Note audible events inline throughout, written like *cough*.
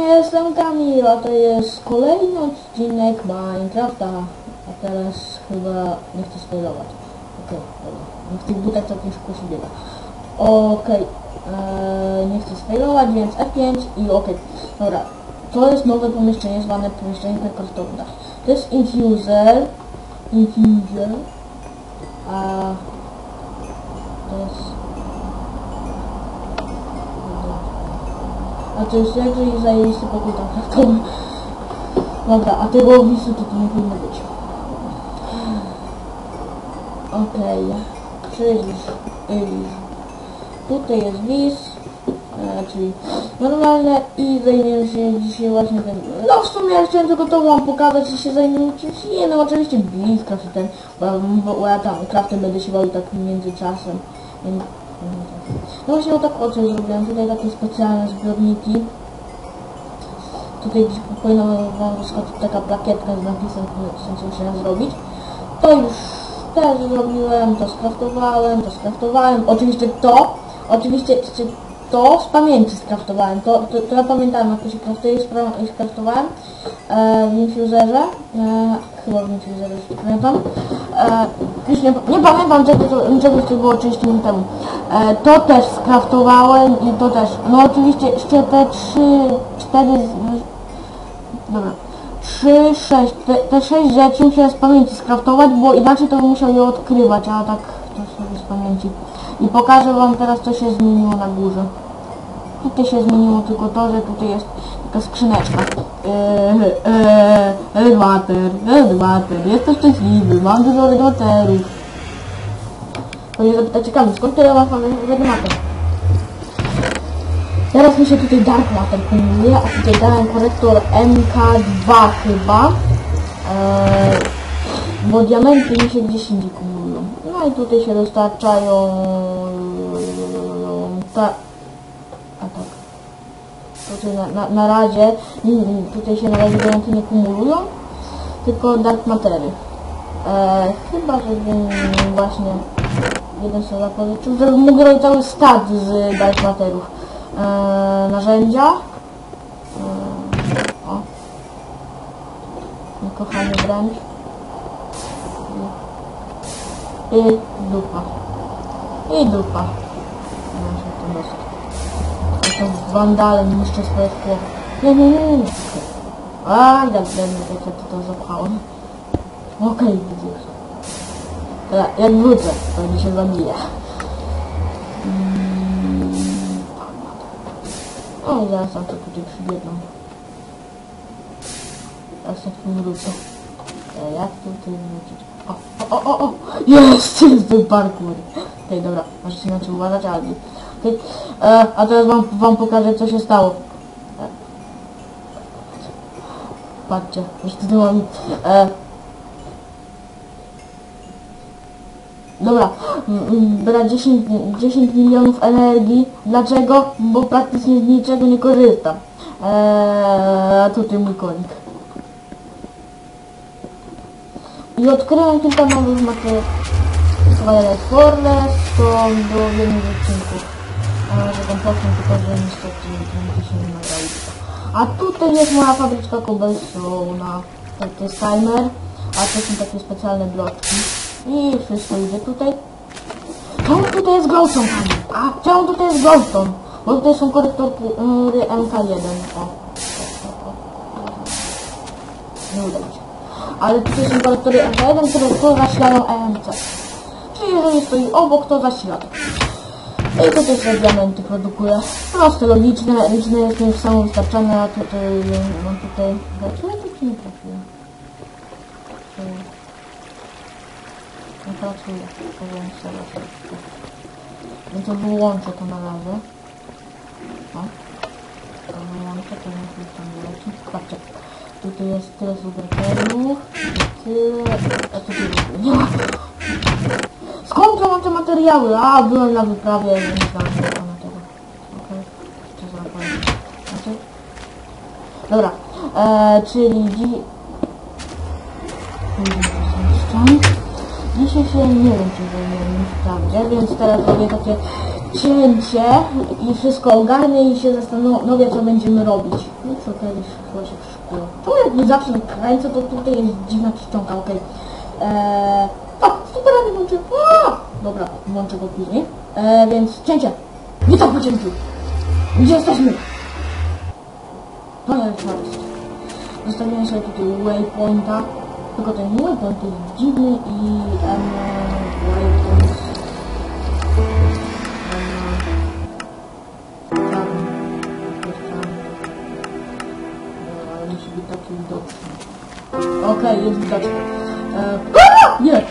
jestem Kamil, a to jest kolejny odcinek Minecrafta. A teraz chyba nie chcę spoilować. Okej. No w tych butach się biega. Okej, eee, nie chcę spoilować, więc F5 i okej. Dobra, to jest nowe pomieszczenie zwane pomieszczenie Minecraftowe. To jest Infuser. Infuser. A to jest... A to jest jakże zajebisty pokój tam kraftowy. Dobra, a tego opisu to tu nie powinno być. Okej, przyjrzyj, przyjrzyj. Tutaj jest wis, e, czyli normalne i zajmiemy się dzisiaj właśnie tym. No w sumie ja chciałem tylko to wam pokazać i się zajmiemy czymś innym, oczywiście Beastcraft i ten, bo, bo, ja tam craftem będę się bawił tak między czasem. Między, no właśnie o tak o co zrobiłem, tutaj takie specjalne zbiorniki. Tutaj powinna wam wyskoczyć taka plakietka z napisem, co musiałem zrobić. To już też zrobiłem, to skraftowałem, to skraftowałem. Oczywiście to, oczywiście czy to z pamięci skraftowałem. To, to, to ja jak to się kraftuje i skraftowałem e, w Infuserze. E, chyba w Infuserze, nie pamiętam. Już nie, nie pamiętam czego to, czegoś co było 30 minut temu. E, to też skraftowałem i to też. No oczywiście jeszcze te 3, 4 Dobra. 3, 6, te, te 6 rzeczy musiałem z pamięci skraftować, bo inaczej to bym musiał je odkrywać, a tak to sobie z pamięci. I pokażę wam teraz co się zmieniło na górze. Tutaj się zmieniło tylko to, że tutaj jest taka skrzyneczka. Eee, eee, elewator, elewator, jestem szczęśliwy, mam dużo elewatorów. Pewnie zapytacie Kamil, skąd tyle masz elewator? Teraz mi się tutaj Dark Matter kumuluje, a tutaj dałem korektor MK2 chyba. Eee, bo diamenty mi się gdzieś indziej kumulują. No i tutaj się dostarczają... Ta... Tutaj na, na, na razie, tutaj się na razie diamenty nie kumulują, tylko Dark Matery. Eee, chyba, żebym właśnie jeden sobie zapożyczył, żebym mógł robić cały stat z Dark Materów e, narzędzia. E, o. Kochany wręcz. I, dupa. I dupa. To jest. To wandalem niszczę swoje szkło. Nie, nie, nie, nie. Aj, tak będę, ja to zapchałem. Okej, okay, widzisz. Dobra, jak wrócę, to będzie się zabije. O, zaraz tam to tutaj przybiegną. Teraz jak tu wrócę. E, jak tutaj wrócić? O, o, o, o, o! Jest! Jest ten parkour! Okej, okay, dobra, możecie na co uważać, ale... E, a teraz wam, wam pokażę, co się stało. E. Patrzcie, mam... E, Dobra, brać 10, 10 milionów energii. Dlaczego? Bo praktycznie z niczego nie korzystam. Eee, tutaj mój konik. I odkryłem kilka nowych materiałów. Twilight Forest, to było w jednym. A A tutaj jest moja fabryczka Cobblestone'a. To jest timer, a to są takie specjalne bloczki. I wszystko idzie tutaj. Czemu tutaj jest glowstone? A czemu tutaj jest glowstone? Bo tutaj są korektory MK1. O. Nie uda mi się. Ale tutaj są korektory MK1, które to zasilają EMC. Czyli jeżeli stoi obok, to zasila to. I tutaj sobie diamenty produkuje. Proste, logiczne, liczne jest mi samowystarczalne, a tutaj mam tutaj... Dlaczego tu nie trafiłem? nie pracuje, powiem sobie Więc to wyłączę to na razie. O. To wyłączę, to muszę tam wyleci. Patrzcie. Tutaj jest tyle superkerów. Tyle... A co tu nie ma? Skąd ja mam te materiały? A, byłem na wyprawie, nie znałem tego. Okej. Okay. Znaczy? Dobra. Eee, czyli... Dzi... Dzisiaj się nie wiem, czy zajmiemy więc teraz robię takie cięcie i wszystko ogarnę i się zastanowię, co będziemy robić. No co kiedyś chyba się przyszło. To jak nie zacznę kręcę, to tutaj jest dziwna czcionka, okej. Eee, tak, super, nie. Dobra, włączę go później. Eee, więc cięcie. Witam po cięciu. Gdzie jesteśmy? To jest fakt. Zostawiłem sobie tutaj waypointa. Tylko ten waypoint jest dziwny i um, waypoint. Okej, jest widoczny. E, nie!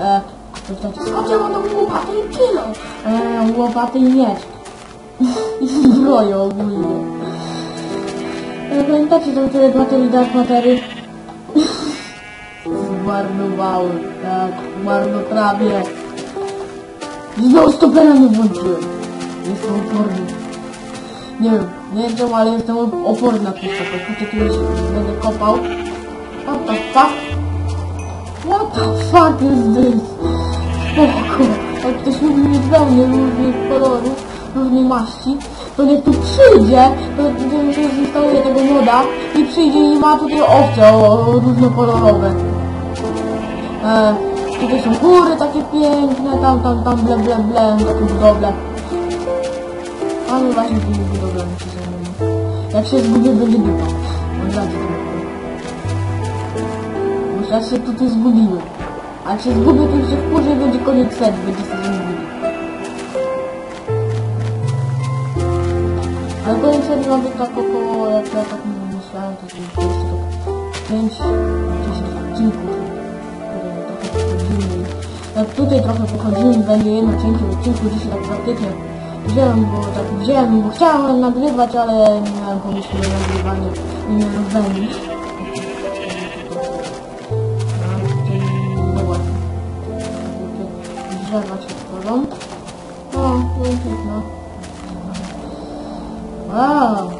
E, to znaczy, skąd ja łopatę i kilo? E, łopaty i miecz. *laughs* I zbroję ogólnie. E, Pamiętacie tą tyle baterii Dark Matery? *laughs* Zmarnowały, tak, marnotrawie. Znowu stopera nie włączyłem. Jestem oporny. Nie wiem, nie wiem ale jestem op- oporny na puszczę. Póki kiedyś będę kopał. What the fuck? What the fuck is this? Spoko. Jak ktoś lubi wełny różnych kolorów, różnej maści, to niech tu przyjdzie, to, to, to tego moda i przyjdzie i ma tutaj owce o, o różnokolorowe. E, tutaj są góry takie piękne, tam, tam, tam, ble, ble, ble, takie budowle. A my właśnie tymi budowlami się zajmujemy. Jak się zgubię, będzie dupa. Powiem. Bo ja się tutaj zgubiłem. A jak się zgubię, to już się wkurzę i będzie koniec serii, będzie się zgubił. Ale koniec serii ma być tak około, jak ja tak myślałem, to jest tak 5, 10 odcinków. Jak tutaj trochę pochodzimy, będzie jedno cięcie w odcinku, dzisiaj tak praktycznie wziąłem, bo tak wziąłem, bo chciałem nagrywać, ale nie miałem pomysłu na nagrywanie, nie miałem Piękno. Wow.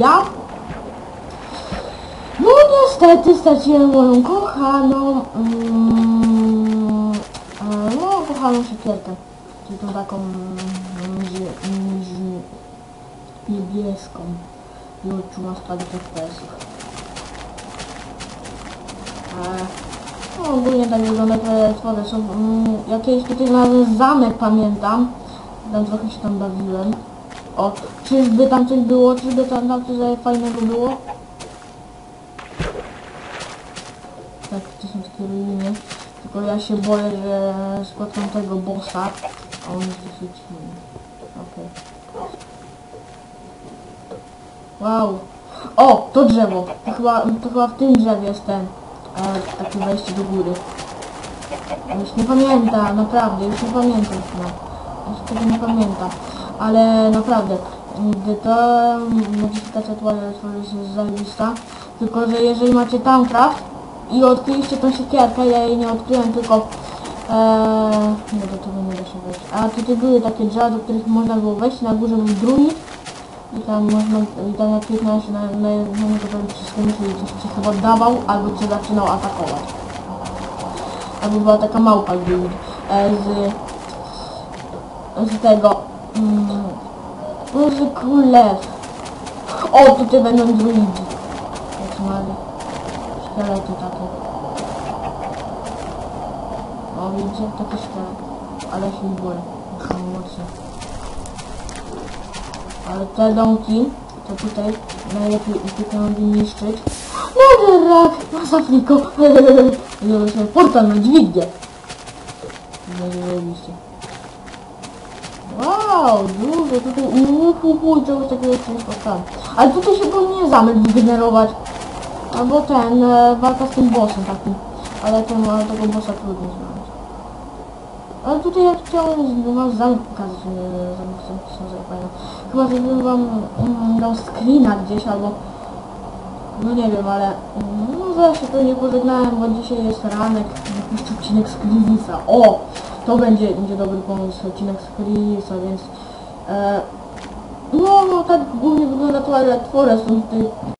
A. E? Niestety straciłem moją kochaną, mm, no kochaną siekierkę, czyli tą taką mm, niebieską i odczułam spadek FPS-ów. E, No ogólnie tak wygląda te twory są, mm, jakieś tutaj znalazłem zamek pamiętam, tam trochę się tam bawiłem. O, czyżby tam coś było, czyżby tam, tam coś fajnego było? Tak, to są takie ruiny. Tylko ja się boję, że spotkam tego bossa. A on jest dosyć... Okej. Wow. O, to drzewo. To chyba, to chyba w tym drzewie jest ten. E, takie wejście do góry. Już nie pamiętam, naprawdę, już nie pamiętam chyba. Już tego nie pamiętam. Ale naprawdę, to modyfikacja Twilight jest zajebista. Tylko, że jeżeli macie Towncraft i odkryliście tą siekierkę, ja jej nie odkryłem, tylko Eee, nie, do tego nie da się wejść. A tutaj były takie drzewa, do których można było wejść. Na górze był druid. I tam można, i tam jak kliknąłeś na, na, na niego, to wszystko myśli, coś ci chyba dawał, albo cię zaczynał atakować. Albo była taka małpa druid. E, z, z tego, mm, z królew. O, tutaj będą druidzi. Jak mamy szkielety takie. O, widzicie? Taki szkielet. Ale się boję. Są mocne. Ale te domki, to tutaj najlepiej upiekaniowi niszczyć. No rak! Masafliko! Zrobię sobie portal na dźwignię. Nie zrobiliście. Wow, dużo tutaj, uhuhu, czegoś takiego jeszcze nie spotkałem. Ale tutaj się powinien zamek wygenerować. Albo ten, e, walka z tym bossem takim. Ale ten, ale tego bossa trudno znaleźć. Ale tutaj ja chciałem wam zamek pokazać, e, zamek są, są fajne. Chyba żebym wam mm, dał screena gdzieś albo... No nie wiem, ale mm, no zaraz się pewnie pożegnałem, bo dzisiaj jest ranek, jakiś odcinek z Krivisa. O! To będzie, będzie dobry pomysł, odcinek z Krivisa, więc... E, no, no tak głównie wygląda Twilight Forest, on tutaj